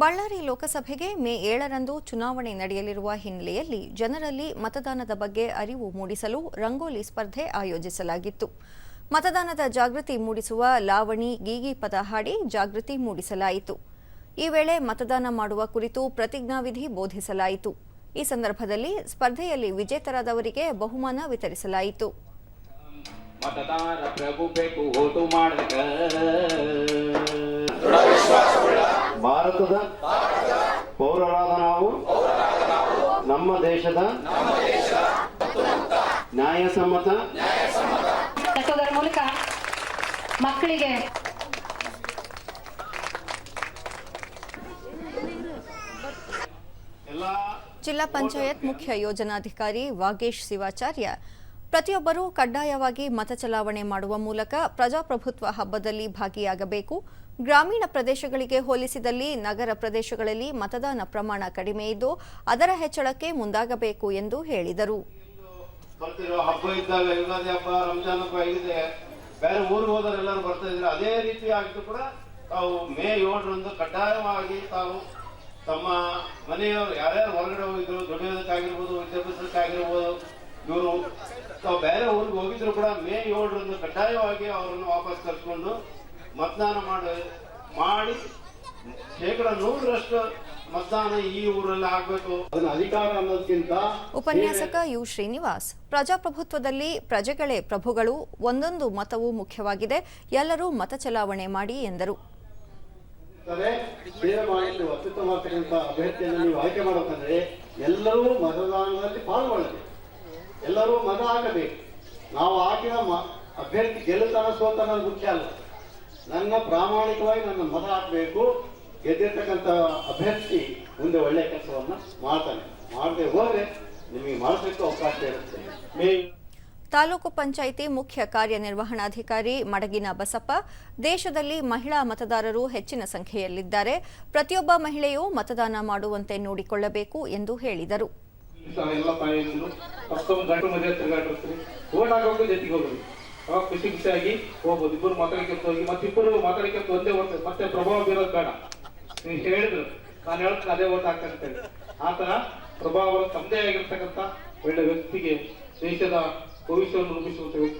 ಬಳ್ಳಾರಿ ಲೋಕಸಭೆಗೆ ಮೇ ಏಳರಂದು ಚುನಾವಣೆ ನಡೆಯಲಿರುವ ಹಿನ್ನೆಲೆಯಲ್ಲಿ ಜನರಲ್ಲಿ ಮತದಾನದ ಬಗ್ಗೆ ಅರಿವು ಮೂಡಿಸಲು ರಂಗೋಲಿ ಸ್ಪರ್ಧೆ ಆಯೋಜಿಸಲಾಗಿತ್ತು. ಮತದಾನದ ಜಾಗೃತಿ ಮೂಡಿಸುವ ಲಾವಣಿ ಗೀಗಿ ಪದ ಹಾಡಿ ಜಾಗೃತಿ ಮೂಡಿಸಲಾಯಿತು. ಈ ವೇಳೆ ಮತದಾನ ಮಾಡುವ ಕುರಿತು ಪ್ರತಿಜ್ಞಾವಿಧಿ ಬೋಧಿಸಲಾಯಿತು. ಈ ಸಂದರ್ಭದಲ್ಲಿ ಸ್ಪರ್ಧೆಯಲ್ಲಿ ವಿಜೇತರಾದವರಿಗೆ ಬಹುಮಾನ ವಿತರಿಸಲಾಯಿತು. ಮತದಾರ ಭಾರತದ ಪೌರರಾದ ನಾವು ನಮ್ಮ ದೇಶದ ನ್ಯಾಯಸಮ್ಮತ ಮೂಲಕ ಮಕ್ಕಳಿಗೆ ಎಲ್ಲ ಜಿಲ್ಲಾ ಪಂಚಾಯತ್ ಮುಖ್ಯ ಯೋಜನಾಧಿಕಾರಿ ವಾಗೇಶ್ ಶಿವಾಚಾರ್ಯ ಪ್ರತಿಯೊಬ್ಬರೂ ಕಡ್ಡಾಯವಾಗಿ ಮತ ಚಲಾವಣೆ ಮಾಡುವ ಮೂಲಕ ಪ್ರಜಾಪ್ರಭುತ್ವ ಹಬ್ಬದಲ್ಲಿ ಭಾಗಿಯಾಗಬೇಕು. ಗ್ರಾಮೀಣ ಪ್ರದೇಶಗಳಿಗೆ ಹೋಲಿಸಿದಲ್ಲಿ ನಗರ ಪ್ರದೇಶಗಳಲ್ಲಿ ಮತದಾನ ಪ್ರಮಾಣ ಕಡಿಮೆ ಇದ್ದು ಅದರ ಹೆಚ್ಚಳಕ್ಕೆ ಮುಂದಾಗಬೇಕು ಎಂದು ಹೇಳಿದರು. ಹಬ್ಬ ಇದ್ದಾಗ ಹಬ್ಬ, ರಂಜಾನ್ ಬೇರೆ ಊರಿಗೆ ಹೋದ್ರೆ ಎಲ್ಲರೂ ಬರ್ತಾ ಇದ್ರೆ ಅದೇ ರೀತಿ ಆಗಿದ್ದು ಕೂಡ ತಾವು ಮೇ ಏಳರಂದು ಕಡ್ಡಾಯವಾಗಿ ತಾವು ತಮ್ಮ ಮನೆಯವರು ಯಾರ್ಯಾರು ಹೊರಗಡೆ ಹೋಗಿದ್ರು ದುಡಿಯೋದಕ್ಕಾಗಿರ್ಬೋದು ವಿದ್ಯಾಭ್ಯಾಸಕ್ಕಾಗಿರ್ಬೋದು, ಇವರು ತಾವು ಬೇರೆ ಊರಿಗೆ ಹೋಗಿದ್ರು ಕೂಡ ಮೇ ಏಳರಂದು ಕಡ್ಡಾಯವಾಗಿ ಅವರನ್ನು ವಾಪಸ್ ಕರ್ಕೊಂಡು ಮತದಾನ ಮಾಡಿ ಮಾಡಿ ಶೇಕಡ ನೂರರಷ್ಟು ಮತದಾನ ಈ ಊರಲ್ಲಿ ಆಗ್ಬೇಕು. ಅದನ್ನ ಅಧಿಕಾರ ಅನ್ನೋದಕ್ಕಿಂತ ಉಪನ್ಯಾಸಕ ಯು ಶ್ರೀನಿವಾಸ್. ಪ್ರಜಾಪ್ರಭುತ್ವದಲ್ಲಿ ಪ್ರಜೆಗಳೇ ಪ್ರಭುಗಳು ಒಂದೊಂದು ಮತವು ಮುಖ್ಯವಾಗಿದೆ. ಎಲ್ಲರೂ ಮತ ಚಲಾವಣೆ ಮಾಡಿ ಎಂದರು. ಅತ್ಯುತ್ತಮವಾಗಿರ್ತಕ್ಕಂಥ ಅಭ್ಯರ್ಥಿಯನ್ನು ನೀವು ಆಯ್ಕೆ ಮಾಡಬೇಕಂದ್ರೆ ಎಲ್ಲರೂ ಮತದಾನದಲ್ಲಿ ಪಾಲ್ಗೊಳ್ಳಬೇಕು. ಎಲ್ಲರೂ ಮತ ಹಾಕಬೇಕು. ನಾವು ಹಾಕಿದ ಅಭ್ಯರ್ಥಿ ಗೆಲ್ಲುತ್ತಾನ ಸೋತಾನ ಮುಖ್ಯ ಅಲ್ಲ. ನನ್ನ ಪ್ರಾಮಾಣಿಕವಾಗಿ ನನ್ನ ಮತ ಹಾಕಬೇಕು. ಗೆದ್ದಿರ್ತಕ್ಕಂಥ ಅಭ್ಯರ್ಥಿ ಮುಂದೆ ಒಳ್ಳೆ ಕೆಲಸವನ್ನ ಮಾಡ್ತಾನೆ. ಮಾಡದೆ ಹೋದ್ರೆ ನಿಮಗೆ ಮಾಡಿಸಲಿಕ್ಕೆ ಅವಕಾಶ ಇರುತ್ತೆ. ಮೇ ತಾಲೂಕು ಪಂಚಾಯಿತಿ ಮುಖ್ಯ ಕಾರ್ಯನಿರ್ವಹಣಾಧಿಕಾರಿ ಮಡಗಿನ ಬಸಪ್ಪ ದೇಶದಲ್ಲಿ ಮಹಿಳಾ ಮತದಾರರು ಹೆಚ್ಚಿನ ಸಂಖ್ಯೆಯಲ್ಲಿದ್ದಾರೆ. ಪ್ರತಿಯೊಬ್ಬ ಮಹಿಳೆಯೂ ಮತದಾನ ಮಾಡುವಂತೆ ನೋಡಿಕೊಳ್ಳಬೇಕು ಎಂದು ಹೇಳಿದರು. ಖುಷಿ ಖುಷಿಯಾಗಿ ಹೋಗ್ಬೋದು. ಇಬ್ಬರು ಮಾತಾಡ್ಕೊಂತ ಹೋಗಿ ಮತ್ತೆ ಇಬ್ಬರು ಮಾತಾಡ್ಕೊಂತ ಒಂದೇ ಓಟ್. ಮತ್ತೆ ಪ್ರಭಾವ ಬೀರೋದು ಬೇಡ. ನೀವು ಹೇಳಿದ್ರು. ನಾನು ಹೇಳ್ತೀನಿ ಅದೇ ಓಟ್ ಅಂತ ಆ ತರ ಪ್ರಭಾವ ತಂದೆ ಆಗಿರ್ತಕ್ಕಂಥ ಒಳ್ಳೆ ವ್ಯಕ್ತಿಗೆ ದೇಶದ ಭವಿಷ್ಯವನ್ನು ರೂಪಿಸುವಂತ ವ್ಯಕ್ತಿ